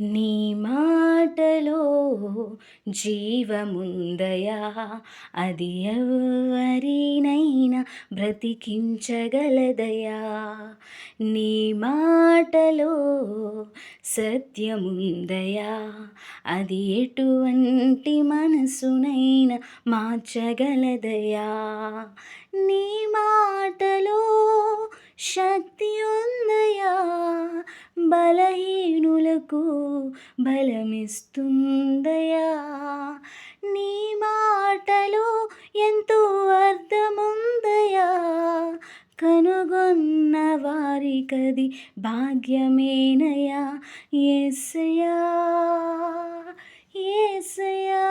నీ మాటలో జీవముందయా? అది ఎవరినైనా బ్రతికించగలదయా? నీ మాటలో సత్యముందయా? అది ఎటువంటి మనసునైనా మార్చగలదయా? నీ మాటలో శక్తి ఉందయా నాకు బలమిస్తుందయా నీ మాటలో ఎంతో అర్థముందయా కనుగొన్న వారికది భాగ్యమేనయా ఏసయా ఏసయా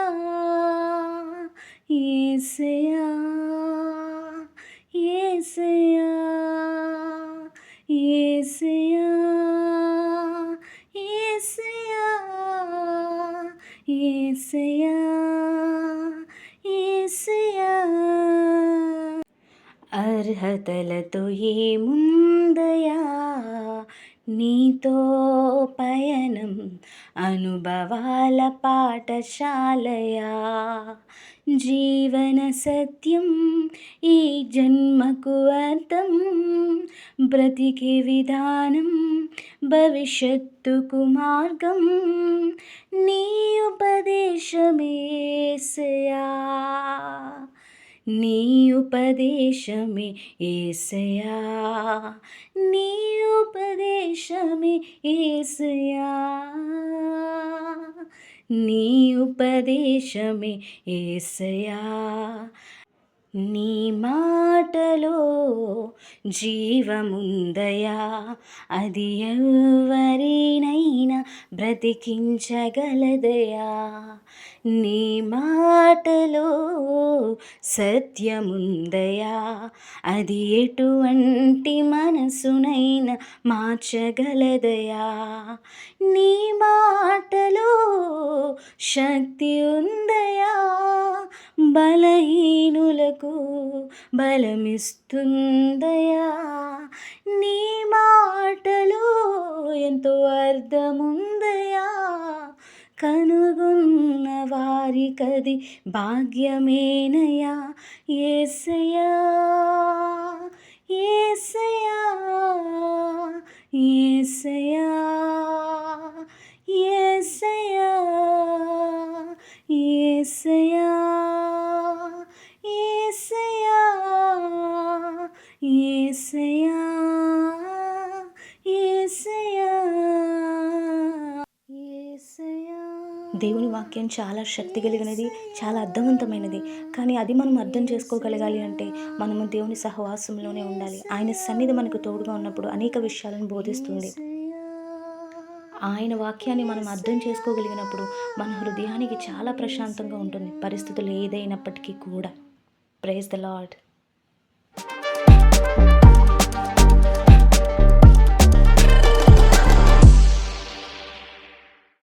ఏసయా ఏసయా ఏసయా ఏసయా ఏసయా అర్హతలతో ఏముందయా నీతో పయనం అనుభవాల పాఠశాలయా? జీవన సత్యం ఈ జన్మకు అర్థం. బ్రతికే విధానం భవిష్యత్తుకు మార్గం. నీ ఉపదేశమేసయా. నీ ఉపదేశమే ఏసయా. నీ ఉపదేశమే ఏసయా. నీ ఉపదేశమే ఏసయా. నీ మాటలో జీవముందయా. అది ఎవరినైనా బ్రతికించగలదయా నీ మాటలో సత్యముందయా? అది ఎటువంటి మనసునైనా మార్చగలదయా? నీ మాటలో శక్తి ఉందయా బలహీనులకు బలమిస్తుందయా? నీ మాటలో ఎంతో అర్థముంది వారికది భాగ్యమేనయా? ఏసయా ఏసయా ఏసయా ఏసయా ఏసయా దేవుని వాక్యం చాలా శక్తి కలిగినది చాలా అర్థవంతమైనది. కానీ అది మనం అర్థం చేసుకోగలగాలి అంటే మనము దేవుని సహవాసంలోనే ఉండాలి. ఆయన సన్నిధి మనకు తోడుగా ఉన్నప్పుడు అనేక విషయాలను బోధిస్తుంది. ఆయన వాక్యాన్ని మనం అర్థం చేసుకోగలిగినప్పుడు మన హృదయానికి చాలా ప్రశాంతంగా ఉంటుంది. పరిస్థితులు ఏదైనప్పటికీ కూడా. Praise the lord